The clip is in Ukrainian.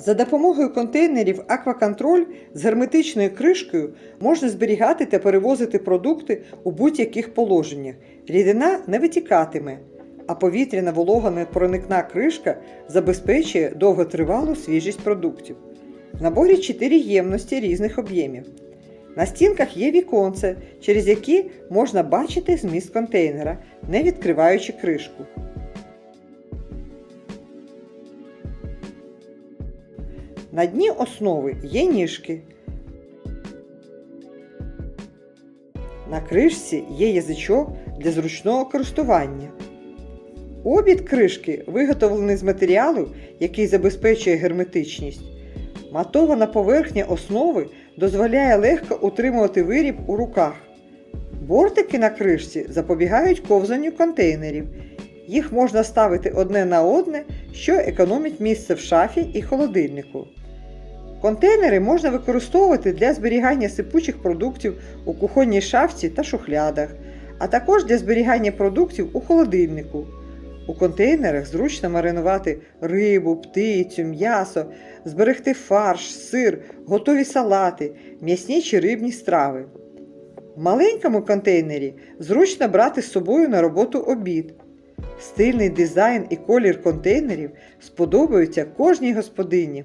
За допомогою контейнерів Акваконтроль з герметичною кришкою можна зберігати та перевозити продукти у будь-яких положеннях. Рідина не витікатиме, а повітряна волога непроникна кришка забезпечує довготривалу свіжість продуктів. В наборі 4 ємності різних об'ємів. На стінках є віконце, через які можна бачити зміст контейнера, не відкриваючи кришку. На дні основи є ніжки. На кришці є язичок для зручного користування. Обід кришки виготовлений з матеріалу, який забезпечує герметичність. Матована поверхня основи дозволяє легко утримувати виріб у руках. Бортики на кришці запобігають ковзанню контейнерів. Їх можна ставити одне на одне, що економить місце в шафі і холодильнику. Контейнери можна використовувати для зберігання сипучих продуктів у кухонній шафці та шухлядах, а також для зберігання продуктів у холодильнику. У контейнерах зручно маринувати рибу, птицю, м'ясо, зберегти фарш, сир, готові салати, м'ясні чи рибні страви. В маленькому контейнері зручно брати з собою на роботу обід. Стильний дизайн і колір контейнерів сподобаються кожній господині.